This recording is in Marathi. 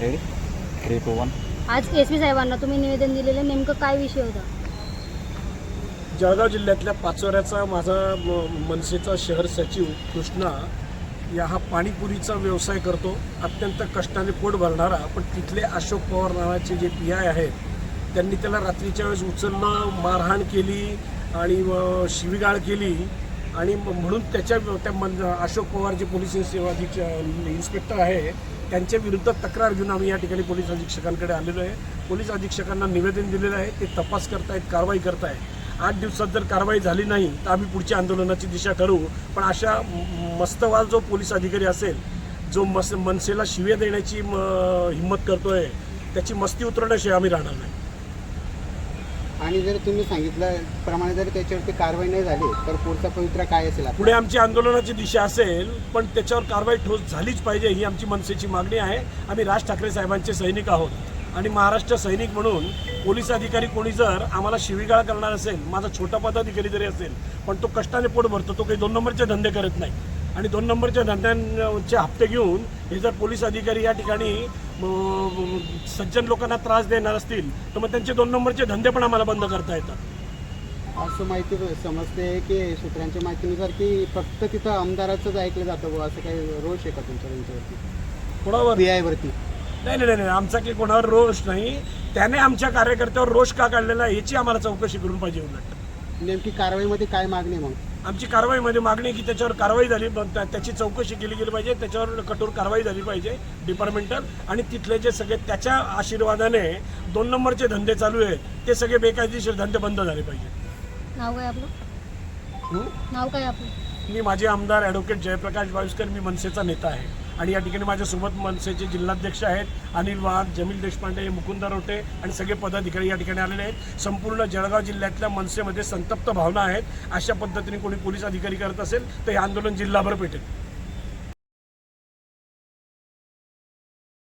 रेडी थ्री टू वन आज एस पी साहेबांना तुम्ही निवेदन दिलेलं नेमकं काय विषय होता? जळगाव जिल्ह्यातल्या पाचोऱ्याचा माझा म- मनसेचा शहर सचिव कृष्णा या हा पाणीपुरीचा व्यवसाय करतो. अत्यंत कष्टाने पोट भरणारा पण तिथले अशोक पवार नावाचे जे पी आय आहेत त्यांनी त्याला रात्रीच्या वेळेस उचललं मारहाण केली आणि अ, शिवीगाळ केली. आणि म्हणून त्याच्या त्या मन अशोक पवार जे पोलीस सेवा इन्स्पेक्टर आहे त्यांच्या विरुद्ध तक्रार घेऊन आम्ही या ठिकाणी पोलीस अधीक्षकांकडे आलेलो आहे. पोलीस अधीक्षकांना निवेदन दिलेलं आहे ते तपास करतायत कारवाई करतायत. आठ दिवसात जर कारवाई झाली नाही तर आम्ही पुढच्या आंदोलनाची दिशा ठरवू पण अशा मस्तवाल जो पोलीस अधिकारी असेल जो मस मनसेला शिवे देण्याची म- हिंमत करतोय त्याची मस्ती उतरण्याशिवाय आम्ही राहणार नाही. आणि जर तुम्ही सांगितलं प्रमाणे जर त्याच्यावरती कारवाई नाही झाली तर पुढचा पवित्रा काय असेल पुढे आमची आंदोलनाची दिशा असेल पण त्याच्यावर कारवाई ठोस झालीच पाहिजे ही आमची मनसेची मागणी आहे. आम्ही राज ठाकरे साहेबांचे सैनिक आहोत. आणि महाराष्ट्र सैनिक म्हणून पोलीस अधिकारी कोणी जर आम्हाला शिवीगाळ करणार असेल माझा छोटा पदाधिकारी जरी असेल पण तो कष्टाने पोट भरतो तो काही दोन नंबरचे धंदे करत नाही. आणि दोन नंबरच्या धंद्यांचे हप्ते घेऊन हे जर पोलीस अधिकारी या ठिकाणी सज्जन लोकांना त्रास देणार असतील तर मग त्यांचे दोन नंबरचे धंदे पण आम्हाला बंद करता येतात. असं माहिती समजते की सूत्रांच्या माहितीनुसार की फक्त तिथं आमदाराचंच ऐकलं जातं असं काही रोष आहे का तुमच्या त्यांच्यावरती कोणावर? पी आयवरती नाही नाही नाही आमचा काही कोणावर रोष नाही. त्याने आमच्या कार्यकर्त्यावर रोष का काढलेला याची आम्हाला चौकशी करून पाहिजे उलट. नेमकी कारवाईमध्ये काय मागणी आहे मग? आमची कारवाईमध्ये मागणी की त्याच्यावर कारवाई झाली त्याची चौकशी केली गेली पाहिजे त्याच्यावर कठोर कारवाई झाली पाहिजे डिपार्टमेंटल आणि तिथले जे सगळे त्याच्या आशीर्वादाने दोन नंबरचे धंदे चालू आहेत ते सगळे बेकायदेशीर धंदे बंद झाले पाहिजे. नाव काय आपलं? हं? नाव काय आपलं? मी माझे आमदार ॲडव्होकेट जयप्रकाश बाविस्कर मी मनसेचा नेता आहे. आणि या ठिकाणी माझ्यासोबत मनसेचे जिल्हाध्यक्ष आहेत अनिल वाघ जमील देशपांडे मुकुंद रोटे आणि सगळे पदाधिकारी या ठिकाणी आलेले आहेत. संपूर्ण जळगाव जिल्ह्यातल्या मनसेमध्ये संतप्त भावना आहेत. अशा पद्धतीने कोणी पोलीस अधिकारी करत असेल तर हे आंदोलन जिल्हाभर पेटेल.